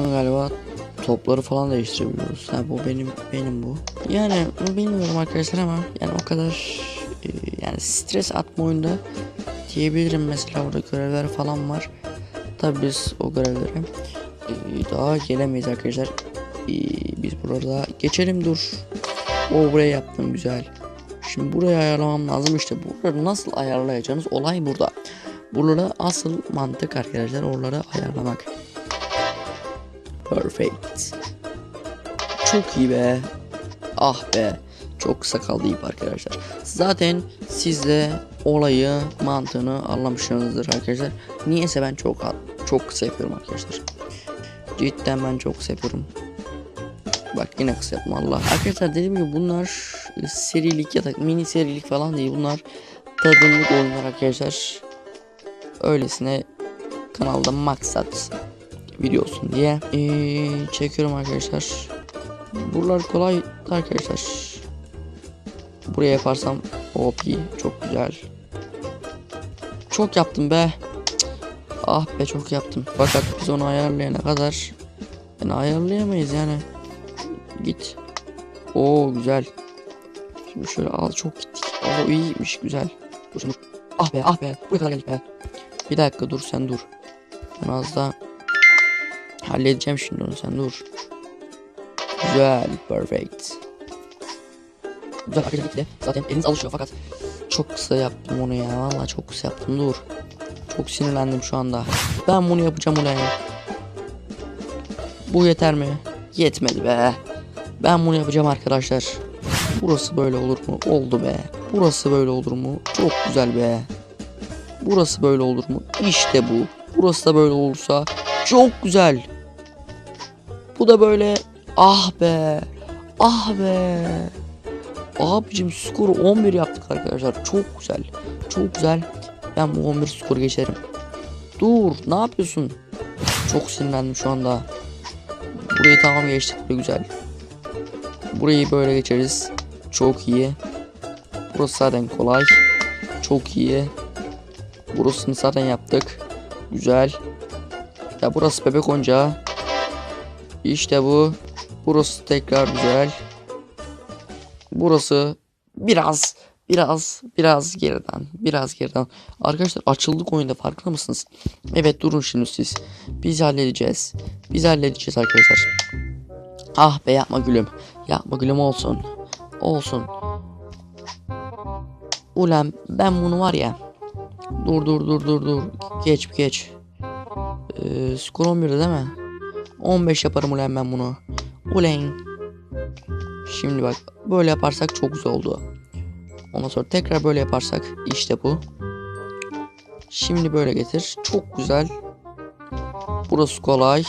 Buradan galiba topları falan değiştirebiliyoruz. Ha bu benim benim bu. Yani bilmiyorum arkadaşlar ama yani o kadar e, yani stres atma oyunda diyebilirim mesela burada görevler falan var. Tabi biz o görevlere e, daha gelemeyiz arkadaşlar. E, biz burada geçelim dur. O buraya yaptım güzel. Şimdi burayı ayarlamam lazım işte. Buraları nasıl ayarlayacağınız olay burada. Buraları asıl mantık arkadaşlar oraları ayarlamak. Perfect. Çok iyi be. Ah be. Çok ip arkadaşlar. Zaten siz de olayı mantığını anlamışsınızdır arkadaşlar. Niyeyse ben çok çok yapıyorum arkadaşlar. Cidden ben çok yapıyorum. Bak yine kısa yapma Allah. Arkadaşlar dediğim gibi bunlar serilik ya da mini serilik falan değil. Bunlar tadımlık oyunlar arkadaşlar. Öylesine kanalda maksat video olsun diye ee, çekiyorum arkadaşlar. Buralar kolay arkadaşlar. Buraya yaparsam OP çok güzel. Çok yaptım be. Ah be çok yaptım. Fakat biz onu ayarlayana kadar yani ayarlayamayız yani. Git. Oo güzel. Şimdi şöyle al çok gittik. Oo iyiymiş güzel. Dur dur. Ah be ah be. Buraya kadar geldik be. Bir dakika dur sen dur. Ben az daha halledeceğim şimdi onu sen dur. Güzel perfect. Güzel gitti. Zaten eliniz alışıyor fakat çok kısa yaptım onu ya. Vallahi çok kısa yaptım dur. Çok sinirlendim şu anda. Ben bunu yapacağım ulan. Bu yeter mi? Yetmedi be. Ben bunu yapacağım arkadaşlar. Burası böyle olur mu? Oldu be. Burası böyle olur mu? Çok güzel be. Burası böyle olur mu? İşte bu. Burası da böyle olursa çok güzel. Bu da böyle ah be. Ah be. Abicim skoru 11 yaptık arkadaşlar. Çok güzel. Çok güzel. Ben bu 11 skoru geçerim. Dur ne yapıyorsun? Çok sinirlendim şu anda. Burayı tamam geçtik böyle güzel. Burayı böyle geçeriz. Çok iyi. Burası zaten kolay. Çok iyi. Burasını zaten yaptık. Güzel. Ya burası bebek oyuncağı. İşte bu. Burası tekrar güzel. Burası biraz biraz biraz geriden biraz geriden. Arkadaşlar açıldık oyunda farkında mısınız? Evet durun şimdi siz. Biz halledeceğiz. Biz halledeceğiz arkadaşlar. Ah be yapma gülüm. Yapma gülüm olsun. Olsun. Ulan ben bunu var ya. Dur dur dur dur dur. Geç geç. Ee, skor 11'de değil mi? 15 yaparım ulan ben bunu. Ulan. Şimdi bak böyle yaparsak çok güzel oldu. Ondan sonra tekrar böyle yaparsak işte bu. Şimdi böyle getir. Çok güzel. Burası kolay.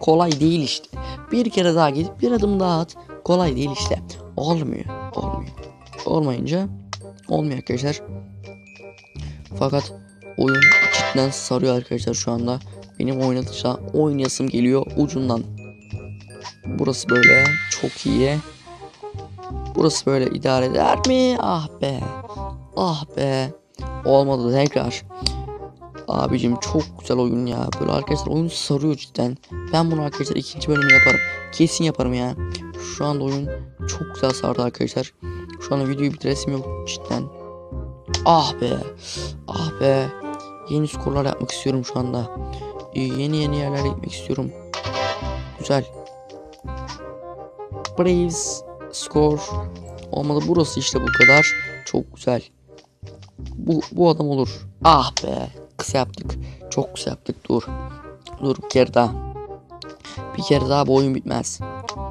Kolay değil işte. Bir kere daha gidip bir adım daha at. Kolay değil işte. Olmuyor. Olmuyor. Olmayınca olmuyor arkadaşlar. Fakat oyun cidden sarıyor arkadaşlar şu anda. Benim oynadıkça oynayasım geliyor ucundan. Burası böyle çok iyi. Burası böyle idare eder mi? Ah be. Ah be. Olmadı tekrar. Abicim çok güzel oyun ya. Böyle arkadaşlar oyun sarıyor cidden. Ben bunu arkadaşlar ikinci bölümü yaparım. Kesin yaparım ya. Şu anda oyun çok güzel sardı arkadaşlar. Şu anda videoyu bitiresim yok cidden. Ah be. Ah be. Yeni skorlar yapmak istiyorum şu anda. Ee, yeni yeni yerlere gitmek istiyorum. Güzel. Braves skor. Olmadı burası işte bu kadar. Çok güzel. Bu, bu adam olur. Ah be. Kısa yaptık. Çok kısa yaptık. Dur. Dur bir kere daha. Bir kere daha bu oyun bitmez.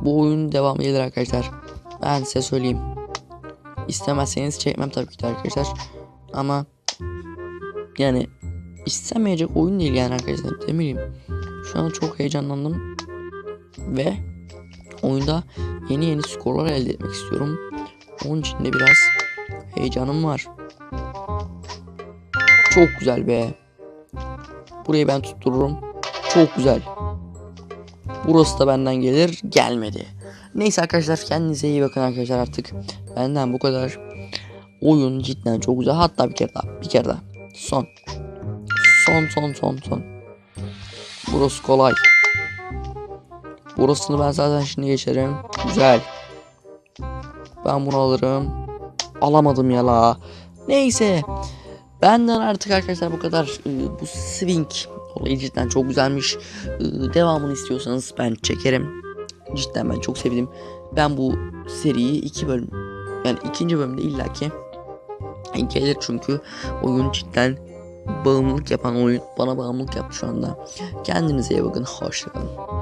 Bu oyun devam gelir arkadaşlar. Ben size söyleyeyim. İstemezseniz çekmem tabii ki de arkadaşlar. Ama yani istemeyecek oyun değil yani arkadaşlar. Ne bileyim. Şu an çok heyecanlandım. Ve oyunda yeni yeni skorlar elde etmek istiyorum. Onun için de biraz heyecanım var. Çok güzel be. Burayı ben tuttururum. Çok güzel. Burası da benden gelir. Gelmedi. Neyse arkadaşlar kendinize iyi bakın arkadaşlar artık. Benden bu kadar. Oyun cidden çok güzel. Hatta bir kere daha. Bir kere daha. Son. Son son son son. Burası kolay. Burasını ben zaten şimdi geçerim. Güzel. Ben bunu alırım. Alamadım ya la. Neyse. Benden artık arkadaşlar bu kadar. Ee, bu swing olayı cidden çok güzelmiş. Ee, devamını istiyorsanız ben çekerim. Cidden ben çok sevdim. Ben bu seriyi iki bölüm yani ikinci bölümde illaki gelir çünkü oyun cidden bağımlılık yapan oyun bana bağımlılık yaptı şu anda. Kendinize iyi bakın. Hoşçakalın.